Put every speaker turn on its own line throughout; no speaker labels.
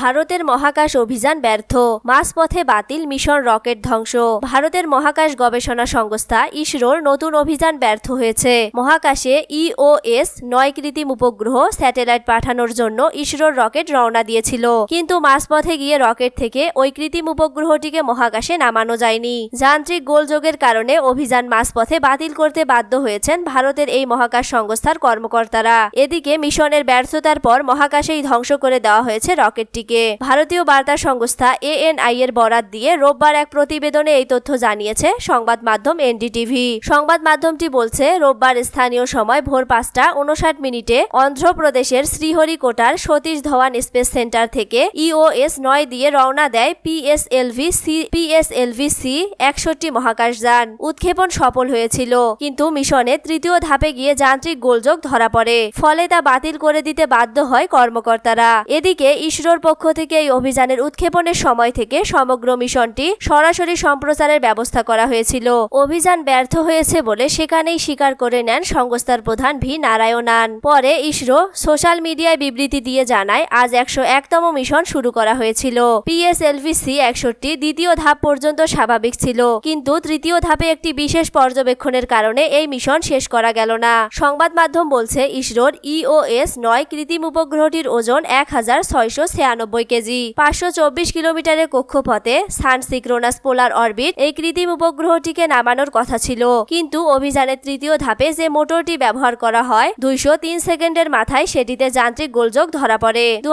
ভারতের মহাকাশ অভিযান ব্যর্থ। মাঝপথে বাতিল মিশন রকেট ধ্বংস। ভারতের মহাকাশ গবেষণা সংস্থা ইসরোর নতুন অভিযান ব্যর্থ হয়েছে। মহাকাশে ইওএস নয় কৃত্রিম উপগ্রহ, স্যাটেলাইট পাঠানোর জন্য ইসরোর রকেট রওনা দিয়েছিল। কিন্তু মাঝপথে গিয়ে রকেট থেকে ওই কৃত্রিম উপগ্রহটিকে মহাকাশে নামানো যায়নি। যান্ত্রিক গোলযোগের কারণে অভিযান মাঝপথে বাতিল করতে বাধ্য হয়েছেন ভারতের এই মহাকাশ সংস্থার কর্মকর্তারা। এদিকে মিশনের ব্যর্থতার পর মহাকাশেই ধ্বংস করে দেওয়া হয়েছে রকেটটিকে। ভারতীয় বার্তা সংস্থা এএনআই এর বরাত দিয়ে রোববার এক প্রতিবেদনে এই তথ্য জানিয়েছে সংবাদ মাধ্যম এনডিটিভি। সংবাদ মাধ্যমটি বলছে, রোববার স্থানীয় সময় ভোর পাঁচটা উনষাট মিনিটে অন্ধ্রপ্রদেশের শ্রীহরিকোটার সতীশ ধওয়ান স্পেস সেন্টার থেকে ইওএস নয় দিয়ে রওনা দেয় পিএসএলভি সি পিএসএলভি সি একষট্টি মহাকাশযান উৎক্ষেপণ সফল হয়েছিল, কিন্তু মিশনে তৃতীয় ধাপে গিয়ে যান্ত্রিক গোলযোগ ধরা পড়ে। ফলে তা বাতিল করে দিতে বাধ্য হয় কর্মকর্তারা। এদিকে ইসরোর পক্ষ থেকে এই অভিযানের উৎক্ষেপণের সময় থেকে সমগ্র মিশনটি সরাসরি সম্প্রচারের ব্যবস্থা করা হয়েছিল। অভিযান ব্যর্থ হয়েছে বলে সেখানেই স্বীকার করে নেন সংস্থার প্রধান ভি নারায়ণান। পরে ইসরো সোশ্যাল মিডিয়ায় বিবৃতি দিয়ে জানায়, আজ একশো একতম মিশন শুরু করা হয়েছিল। পিএসএলভি সি একষট্টি দ্বিতীয় ধাপ পর্যন্ত স্বাভাবিক ছিল, কিন্তু তৃতীয় ধাপে একটি বিশেষ পর্যবেক্ষণের কারণে এই মিশন শেষ করা গেল না। সংবাদ মাধ্যম বলছে, ইসরোর ইওএস নয় কৃত্রিম উপগ্রহটির ওজন এক হাজার ছয়শো ছিয়ানব্বই কেজি, পাঁচশো চব্বিশ কিলোমিটারের কক্ষপথে সান সিক্রোনাস পোলার অরবিট এই কৃত্রিম উপগ্রহটিকে নামানোর কথা ছিল। কিন্তু অভিযানের তৃতীয় ধাপে যে মোটরটি ব্যবহার করা হয়, দুইশো তিন সেকেন্ডের মাথায় সেটিতে যান্ত্রিক গোলযোগ ধরা পড়ে। দু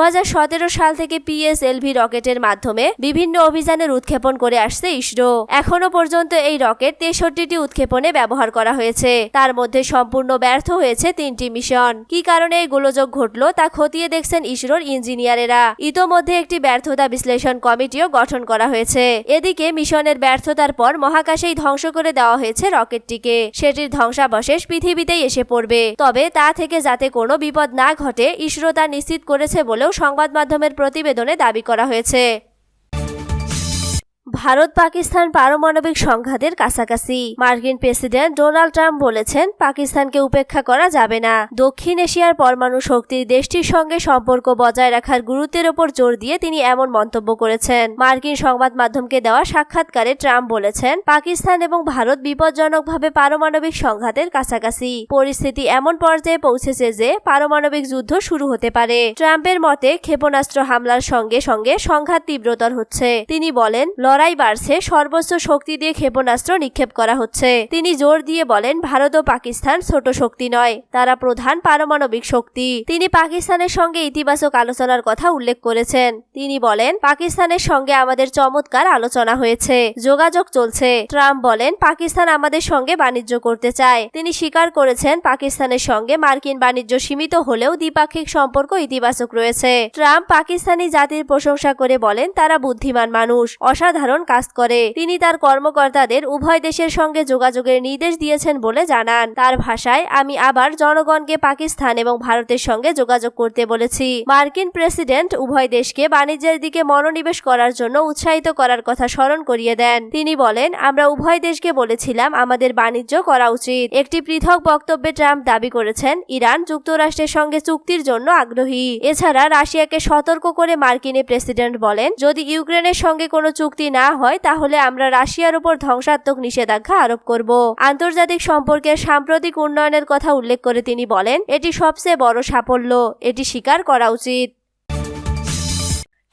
সাল থেকে পিএসএলভি রকেটের মাধ্যমে বিভিন্ন অভিযানের উৎক্ষেপণ করে আসছে ইসরো। এখনও পর্যন্ত এই রকেট তেষট্টিটি উৎক্ষেপণে ব্যবহার করা হয়েছে। তার মধ্যে সম্পূর্ণ ব্যর্থ হয়েছে তিনটি মিশন। কি কারণে এই গোলযোগ ঘটলো তা খতিয়ে দেখছেন ইসরোর ইঞ্জিনিয়ারেরা। ইতোমধ্যে একটি ব্যর্থতা বিশ্লেষণ কমিটিও গঠন করা হয়েছে। এদিকে মিশনের ব্যর্থতার পর মহাকাশেই ধ্বংস করে দেওয়া হয়েছে রকেটটিকে। সেটির ধ্বংসাবশেষ পৃথিবীতেই এসে পড়বে। তবে তা থেকে যাতে কোনো বিপদ না ঘটে, ইসরো তা নিশ্চিত করেছে বলেও সংবাদ মাধ্যমের প্রতিবেদনে দাবি করা হয়েছে। ভারত পাকিস্তান পারমাণবিক সংঘাতের কাছাকাছি। মার্কিন প্রেসিডেন্ট ডোনাল্ড ট্রাম্প বলেছেন, পাকিস্তানকে উপেক্ষা করা যাবে না। দক্ষিণ এশিয়ার পরমাণু শক্তির দেশটির সঙ্গে সম্পর্ক বজায় রাখার গুরুত্বের ওপর জোর দিয়ে তিনি এমন মন্তব্য করেছেন। মার্কিন সংবাদ মাধ্যমকে দেওয়া সাক্ষাৎকারে ট্রাম্প বলেছেন, পাকিস্তান এবং ভারত বিপজ্জনকভাবে পারমাণবিক সংঘাতের কাছাকাছি। পরিস্থিতি এমন পর্যায়ে পৌঁছেছে যে পারমাণবিক যুদ্ধ শুরু হতে পারে। ট্রাম্পের মতে ক্ষেপণাস্ত্র হামলার সঙ্গে সঙ্গে সংঘাত তীব্রতর হচ্ছে। তিনি বলেন, লড়াই বাড়ছে, সর্বোচ্চ শক্তি দিয়ে ক্ষেপণাস্ত্র নিক্ষেপ করা হচ্ছে। তিনি জোর দিয়ে বলেন, ভারত ও পাকিস্তান ছোট শক্তি নয়, তারা প্রধান পারমাণবিক শক্তি। তিনি পাকিস্তানের সঙ্গে ইতিবাচক আলোচনার কথা উল্লেখ করেছেন। তিনি বলেন, পাকিস্তানের সঙ্গে আমাদের চমৎকার আলোচনা হয়েছে, যোগাযোগ চলছে। ট্রাম্প বলেন, পাকিস্তান আমাদের সঙ্গে বাণিজ্য করতে চায়। তিনি স্বীকার করেছেন, পাকিস্তানের সঙ্গে মার্কিন বাণিজ্য সীমিত হলেও দ্বিপাক্ষিক সম্পর্ক ইতিবাচক রয়েছে। ট্রাম্প পাকিস্তানি জাতির প্রশংসা করে বলেন, তারা বুদ্ধিমান মানুষ, অসাধারণ কাজ করে। তিনি তার কর্মকর্তাদের উভয় দেশের সঙ্গে যোগাযোগের নির্দেশ দিয়েছেন বলে জানান। তার ভাষায়, আমি আবার জনগণকে পাকিস্তান এবং ভারতের সঙ্গে যোগাযোগ করতে বলেছি। মার্কিন প্রেসিডেন্ট উভয় দেশকে বাণিজ্যের দিকে মনোনিবেশ করার জন্য উৎসাহিত করার কথা স্মরণ করিয়ে দেন। তিনি বলেন, আমরা উভয় দেশকে বলেছিলাম আমাদের বাণিজ্য করা উচিত। একটি পৃথক বক্তব্যে ট্রাম্প দাবি করেছেন, ইরান যুক্তরাষ্ট্রের সঙ্গে চুক্তির জন্য আগ্রহী। এছাড়া রাশিয়াকে সতর্ক করে মার্কিনী প্রেসিডেন্ট বলেন, যদি ইউক্রেনের সঙ্গে কোনো চুক্তি না হয়, তাহলে আমরা রাশিয়ার উপর ধ্বংসাত্মক নিষেধাজ্ঞা আরোপ করব। আন্তর্জাতিক সম্পর্কের সাম্প্রতিক উন্নয়নের কথা উল্লেখ করে তিনি বলেন, এটি সবচেয়ে বড় সাফল্য। এটি স্বীকার করা উচিত।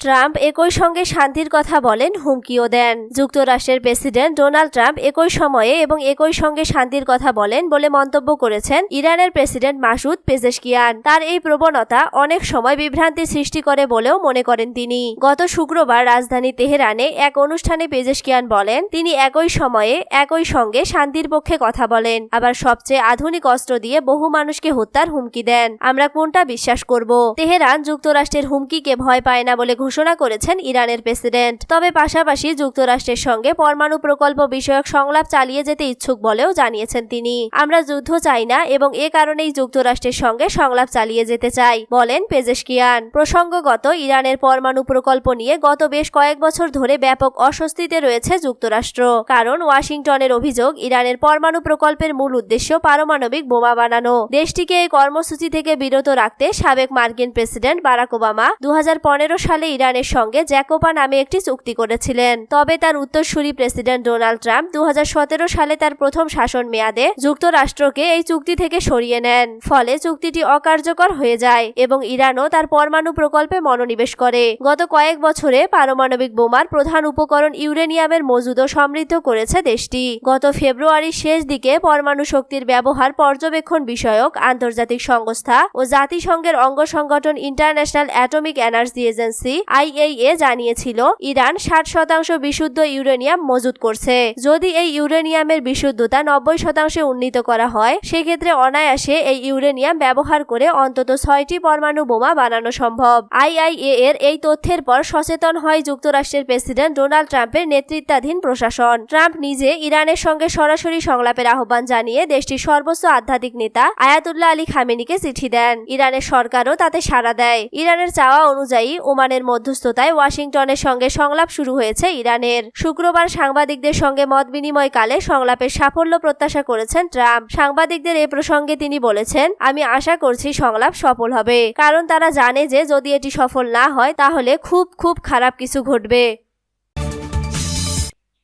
ট্রাম্প একই সঙ্গে শান্তির কথা বলেন, হুমকিও দেন। যুক্তরাষ্ট্রের প্রেসিডেন্ট ডোনাল্ড ট্রাম্প একই সময়ে এবং একই সঙ্গে শান্তির কথা বলেন বলে মন্তব্য করেছেন ইরানের প্রেসিডেন্ট মাসুদ পেজেশকিয়ান। তার এই প্রবণতা অনেক সময় বিভ্রান্তি সৃষ্টি করে বলেও মনে করেন তিনি। গত শুক্রবার রাজধানী তেহরানে এক অনুষ্ঠানে পেজেশকিয়ান বলেন, তিনি একই সময়ে একই সঙ্গে শান্তির পক্ষে কথা বলেন, আবার সবচেয়ে আধুনিক অস্ত্র দিয়ে বহু মানুষকে হত্যার হুমকি দেন। আমরা কোনটা বিশ্বাস করব? তেহরান যুক্তরাষ্ট্রের হুমকিকে ভয় পায় না বলে ঘোষণা করেছেন ইরানের প্রেসিডেন্ট। তবে পাশাপাশি যুক্তরাষ্ট্রের সঙ্গে পরমাণু প্রকল্প বিষয়ক সংলাপ চালিয়ে যেতে ইচ্ছুক বলেও জানিয়েছেন তিনি। আমরা যুদ্ধ চাই না এবং এ কারণেই যুক্তরাষ্ট্রের সঙ্গে সংলাপ চালিয়ে যেতে চাই, বলেন পেজেশকিয়ান। প্রসঙ্গগত, ইরানের পরমাণু প্রকল্প নিয়ে গত বেশ কয়েক বছর ধরে ব্যাপক অস্বস্তিতে রয়েছে যুক্তরাষ্ট্র। কারণ, ওয়াশিংটনের অভিযোগ, ইরানের পরমাণু প্রকল্পের মূল উদ্দেশ্য পারমাণবিক বোমা বানানো। দেশটিকে এই কর্মসূচি থেকে বিরত রাখতে সাবেক মার্কিন প্রেসিডেন্ট বারাক ওবামা দু হাজার পনেরো সালে ইরান ইরানের সঙ্গে জ্যাকোপা নামে একটি চুক্তি করেছিলেন। তবে তার উত্তরসূরি প্রেসিডেন্ট ডোনাল্ড ট্রাম্প দু হাজার সতেরো সালে তার প্রথম শাসন মেয়াদে যুক্তরাষ্ট্রকে এই চুক্তি থেকে সরিয়ে নেন। ফলে চুক্তিটি অকার্যকর হয়ে যায় এবং ইরানও তার পরমাণু প্রকল্পে মনোনিবেশ করে। গত কয়েক বছরে পারমাণবিক বোমার প্রধান উপকরণ ইউরেনিয়ামের মজুদও সমৃদ্ধ করেছে দেশটি। গত ফেব্রুয়ারির শেষ দিকে পরমাণু শক্তির ব্যবহার পর্যবেক্ষণ বিষয়ক আন্তর্জাতিক সংস্থা ও জাতিসংঘের অঙ্গ সংগঠন international atomic energy agency IAEA জানিয়েছিল, ইরান ষাট শতাংশ বিশুদ্ধ ইউরেনিয়াম মজুত করছে। যদি এই ইউরেনিয়ামের বিশুদ্ধতা নব্বই শতাংশে উন্নীত করা হয়, সেক্ষেত্রে অনায়াসে এই ইউরেনিয়াম ব্যবহার করে অন্তত ছয়টি পরমাণু বোমা বানানো সম্ভব। আইআইএ এর এই তথ্যের পর সচেতন হয় যুক্তরাষ্ট্রের প্রেসিডেন্ট ডোনাল্ড ট্রাম্পের নেতৃত্বাধীন প্রশাসন। ট্রাম্প নিজে ইরানের সঙ্গে সরাসরি সংলাপের আহ্বান জানিয়ে দেশটির সর্বোচ্চ আধ্যাত্মিক নেতা আয়াতুল্লাহ আলী খামেনিকে চিঠি দেন। ইরানের সরকারও তাতে সাড়া দেয়। ইরানের চাওয়া অনুযায়ী ওমানের মধ্যস্থতায় ওয়াশিংটনের সঙ্গে সংলাপ শুরু হয়েছে ইরানের। শুক্রবার সাংবাদিকদের সঙ্গে মত বিনিময়কালে সংলাপের সাফল্য প্রত্যাশা করেছেন ট্রাম্প। সাংবাদিকদের এ প্রসঙ্গে তিনি বলেছেন, আমি আশা করছি সংলাপ সফল হবে। কারণ তারা জানে যে যদি এটি সফল না হয়, তাহলে খুব খুব খারাপ কিছু ঘটবে।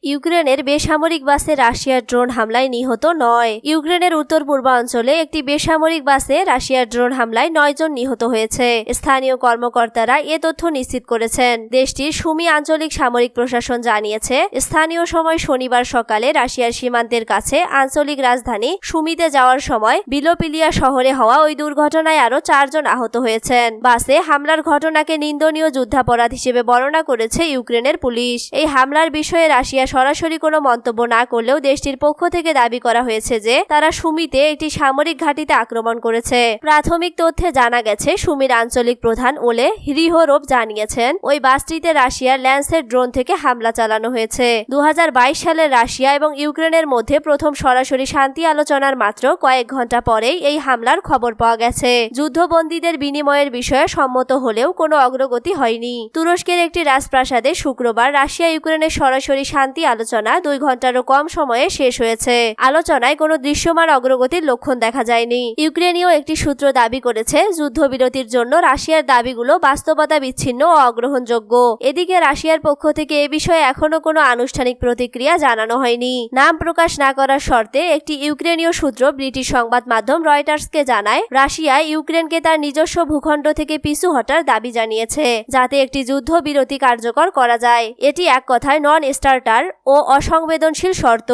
ইউক্রেনের বেসামরিক বাসে রাশিয়ার ড্রোন হামলায় নিহত নয়। ইউক্রেনের উত্তর পূর্বাঞ্চলে একটি বেসামরিক বাসে রাশিয়ার ড্রোন হামলায় নয় জন নিহত হয়েছে। স্থানীয় কর্মকর্তারা এ তথ্য নিশ্চিত করেছেন। দেশটির সুমি আঞ্চলিক সামরিক প্রশাসন জানিয়েছে, স্থানীয় সময় শনিবার সকালে রাশিয়ার সীমান্তের কাছে আঞ্চলিক রাজধানী সুমিতে যাওয়ার সময় বিলোপিলিয়া শহরে হওয়া ওই দুর্ঘটনায় আরও চারজন আহত হয়েছেন। বাসে হামলার ঘটনাকে নিন্দনীয় যুদ্ধাপরাধ হিসেবে বর্ণনা করেছে ইউক্রেনের পুলিশ। এই হামলার বিষয়ে রাশিয়া সরাসরি কোনো মন্তব্য না করলেও দেশটির পক্ষ থেকে দাবি করা হয়েছে যে তারা সুমিতে একটি সামরিক ঘাঁটিতে আক্রমণ করেছে। প্রাথমিক তথ্যে জানা গেছে, সুমির আঞ্চলিক প্রধান ওলে হ্রিহরোভ জানিয়েছেন, ওই বাসটিতে রাশিয়ার ল্যান্সের ড্রোন থেকে হামলা চালানো হয়েছে। দু সালে রাশিয়া এবং ইউক্রেনের মধ্যে প্রথম সরাসরি শান্তি আলোচনার মাত্র কয়েক ঘণ্টা পরেই এই হামলার খবর পাওয়া গেছে। যুদ্ধবন্দীদের বিনিময়ের বিষয়ে সম্মত হলেও কোনো অগ্রগতি হয়নি। তুরস্কের একটি রাজপ্রাসাদে শুক্রবার রাশিয়া ইউক্রেনের সরাসরি শান্তি আলোচনা দুই ঘন্টারও কম সময়ে শেষ হয়েছে। আলোচনায় কোনো দৃশ্যমান অগ্রগতির লক্ষণ দেখা যায়নি। ইউক্রেনীয় একটি সূত্র দাবি করেছে, যুদ্ধবিরতির জন্য রাশিয়ার দাবিগুলো বাস্তবতা বিচ্ছিন্ন ও অগ্রহণযোগ্য। এদিকে রাশিয়ার পক্ষ থেকে এ বিষয়ে এখনও কোনো আনুষ্ঠানিক প্রতিক্রিয়া জানানো হয়নি। নাম প্রকাশ না করার শর্তে একটি ইউক্রেনীয় সূত্র ব্রিটিশ সংবাদ মাধ্যম রয়টার্সকে জানায়, রাশিয়া ইউক্রেনকে তার নিজস্ব ভূখণ্ড থেকে পিছু হটার দাবি জানিয়েছে, যাতে একটি যুদ্ধবিরতি কার্যকর করা যায়। এটি এক কথায় নন স্টার্টার ও অসংবেদনশীল শর্ত।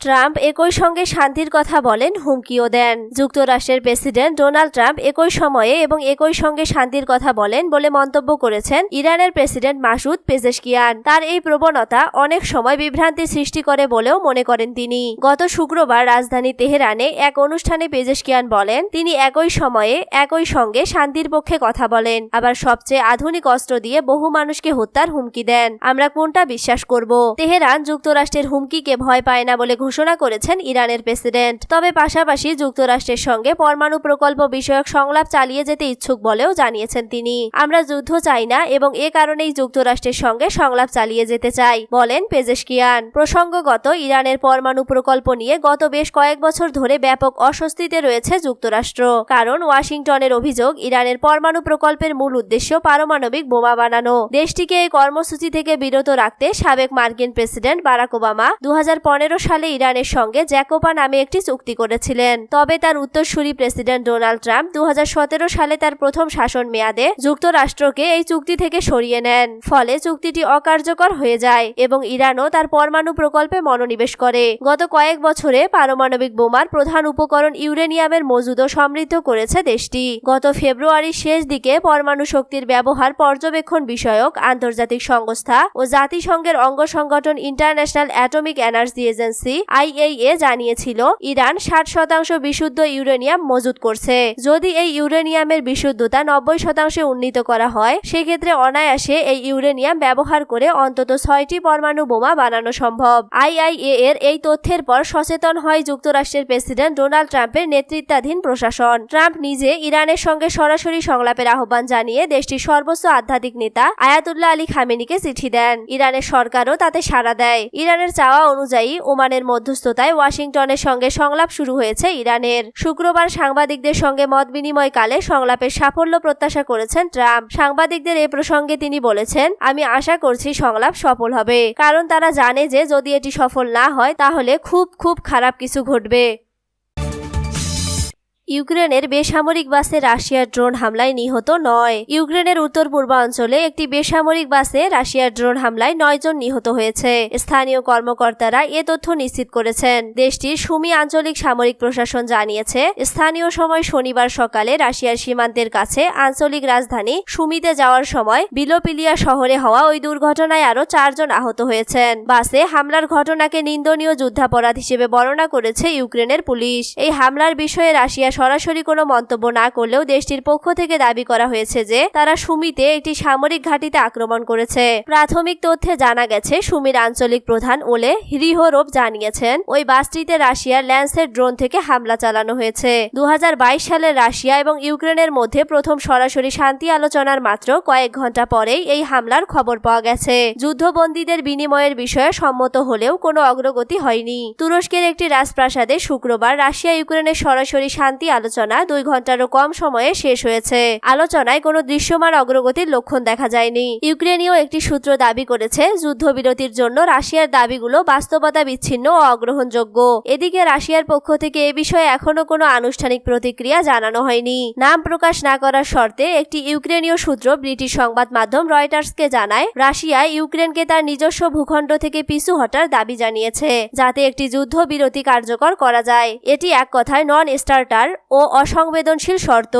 ট্রাম্প একই সঙ্গে শান্তির কথা বলেন, হুমকিও দেন। যুক্তরাষ্ট্রের প্রেসিডেন্ট ডোনাল্ড ট্রাম্প একই সময়ে এবং একই সঙ্গে শান্তির কথা বলেন বলে মন্তব্য করেছেন ইরানের প্রেসিডেন্ট মাসুদ পেজেশকিয়ান। তার এই প্রবণতা অনেক সময় বিভ্রান্তি সৃষ্টি করে বলেও মনে করেন তিনি। গত শুক্রবার রাজধানী তেহরানে এক অনুষ্ঠানে পেজেশকিয়ান বলেন, তিনি একই সময়ে একই সঙ্গে শান্তির পক্ষে কথা বলেন, আবার সবচেয়ে আধুনিক অস্ত্র দিয়ে বহু মানুষকে হত্যার হুমকি দেন। আমরা কোনটা বিশ্বাস করব? তেহরান যুক্তরাষ্ট্রের হুমকিকে ভয় পায় না বলে ঘোষণা করেছেন ইরানের প্রেসিডেন্ট। তবে পাশাপাশি যুক্তরাষ্ট্রের সঙ্গে পরমাণু প্রকল্প বিষয়ক সংলাপ চালিয়ে যেতে ইচ্ছুক বলেও জানিয়েছেন তিনি। আমরা যুদ্ধ চাই না এবং এ কারণেই যুক্তরাষ্ট্রের সঙ্গে সংলাপ চালিয়ে যেতে চাই, বলেন পেজেশকিয়ান। প্রসঙ্গগত, ইরানের পরমাণু প্রকল্প নিয়ে গত বেশ কয়েক বছর ধরে ব্যাপক অস্বস্তিতে রয়েছে যুক্তরাষ্ট্র। কারণ, ওয়াশিংটনের অভিযোগ, ইরানের পরমাণু প্রকল্পের মূল উদ্দেশ্য পারমাণবিক বোমা বানানো। দেশটিকে এই কর্মসূচি থেকে বিরত রাখতে সাবেক মার্কিন প্রেসিডেন্ট বারাক ওবামা দু হাজার পনেরো সালে ইরানের সঙ্গে জ্যাকোপা নামে একটি চুক্তি করেছিলেন। তবে তার উত্তরসূরি প্রেসিডেন্ট ডোনাল্ড ট্রাম্প দু হাজার সতেরো সালে তার প্রথম শাসন মেয়াদে যুক্তরাষ্ট্রকে এই চুক্তি থেকে সরিয়ে নেন। ফলে চুক্তিটি অকার্যকর হয়ে যায় এবং ইরানও তার পরমাণু প্রকল্পে মনোনিবেশ করে। গত কয়েক বছরে পারমাণবিক বোমার প্রধান উপকরণ ইউরেনিয়ামের মজুদও সমৃদ্ধ করেছে দেশটি। গত ফেব্রুয়ারির শেষ দিকে পরমাণু শক্তির ব্যবহার পর্যবেক্ষণ বিষয়ক আন্তর্জাতিক সংস্থা ও জাতিসংঘের অঙ্গ সংগঠন international atomic energy agency IAEA জানিয়েছিল, ইরান ষাট শতাংশ বিশুদ্ধ ইউরেনিয়াম মজুত করছে। যদি এই ইউরেনিয়ামের বিশুদ্ধতা নব্বই শতাংশে উন্নীত করা হয়, সেক্ষেত্রে অনায়াসে এই ইউরেনিয়াম ব্যবহার করে অন্তত ছয়টি পরমাণু বোমা বানানো সম্ভব। আইআইএ এর এই তথ্যের পর সচেতন হয় যুক্তরাষ্ট্রের প্রেসিডেন্ট ডোনাল্ড ট্রাম্পের নেতৃত্বাধীন প্রশাসন। ট্রাম্প নিজে ইরানের সঙ্গে সরাসরি সংলাপের আহ্বান জানিয়ে দেশটির সর্বোচ্চ আধ্যাত্মিক নেতা আয়াতুল্লাহ আলী খামেনিকে চিঠি দেন। ইরানের সরকারও তাতে সাড়া দেয়। ইরানের চাওয়া অনুযায়ী ওমানের মধ্যস্থতায় ওয়াশিংটনের সঙ্গে সংলাপ শুরু হয়েছে ইরানের। শুক্রবার সাংবাদিকদের সঙ্গে মত বিনিময়কালে সংলাপের সাফল্য প্রত্যাশা করেছেন ট্রাম্প। সাংবাদিকদের এ প্রসঙ্গে তিনি বলেছেন, আমি আশা করছি সংলাপ সফল হবে। কারণ তারা জানে যে যদি এটি সফল না হয়, তাহলে খুব খুব খারাপ কিছু ঘটবে। ইউক্রেনের বেসামরিক বাসে রাশিয়ার ড্রোন হামলায় নিহত নয়। ইউক্রেনের উত্তর পূর্বাঞ্চলে একটি বেসামরিক বাসে রাশিয়ার ড্রোন হামলায় নয় জন নিহত হয়েছে। স্থানীয় কর্মকর্তারা এ তথ্য নিশ্চিত করেছেন। দেশটির সুমি আঞ্চলিক সামরিক প্রশাসন জানিয়েছে, স্থানীয় সময় শনিবার সকালে রাশিয়ার সীমান্তের কাছে আঞ্চলিক রাজধানী সুমিতে যাওয়ার সময় বিলোপিলিয়া শহরে হওয়া ওই দুর্ঘটনায় আরও চারজন আহত হয়েছেন। বাসে হামলার ঘটনাকে নিন্দনীয় যুদ্ধাপরাধ হিসেবে বর্ণনা করেছে ইউক্রেনের পুলিশ। এই হামলার বিষয়ে রাশিয়া সরাসরি কোনো মন্তব্য না করলেও দেশটির পক্ষ থেকে দাবি করা হয়েছে যে, তারা সুমিতে একটি সামরিক ঘাঁটিতে আক্রমণ করেছে। প্রাথমিক তথ্যে জানা গেছে, সুমির আঞ্চলিক প্রধান ওলে হ্রিহরোভ জানিয়েছেন, ওই বাসটিতে রাশিয়ার ল্যান্সের ড্রোন থেকে হামলা চালানো হয়েছে। দু সালে রাশিয়া এবং ইউক্রেনের মধ্যে প্রথম সরাসরি শান্তি আলোচনার মাত্র কয়েক ঘণ্টা পরেই এই হামলার খবর পাওয়া গেছে। যুদ্ধবন্দীদের বিনিময়ের বিষয়ে সম্মত হলেও কোনো অগ্রগতি হয়নি। তুরস্কের একটি রাজপ্রাসাদে শুক্রবার রাশিয়া ইউক্রেনের সরাসরি শান্তি আলোচনা দুই ঘন্টারও কম সময়ে শেষ হয়েছে। আলোচনায় কোনো দৃশ্যমান অগ্রগতির লক্ষণ দেখা যায়নি। ইউক্রেনীয় একটি সূত্র দাবি করেছে, যুদ্ধবিরতির জন্য রাশিয়ার দাবিগুলো বাস্তবতা বিচ্ছিন্ন ও অগ্রহণযোগ্য। এদিকে রাশিয়ার পক্ষ থেকে এ বিষয়ে এখনও কোনো আনুষ্ঠানিক প্রতিক্রিয়া জানানো হয়নি। নাম প্রকাশ না করার শর্তে একটি ইউক্রেনীয় সূত্র ব্রিটিশ সংবাদ মাধ্যম রয়টার্সকে জানায়, রাশিয়া ইউক্রেনকে তার নিজস্ব ভূখণ্ড থেকে পিছু হটার দাবি জানিয়েছে, যাতে একটি যুদ্ধবিরতি কার্যকর করা যায়। এটি এক কথায় নন স্টার্টার ও অসংবেদনশীল শর্ত।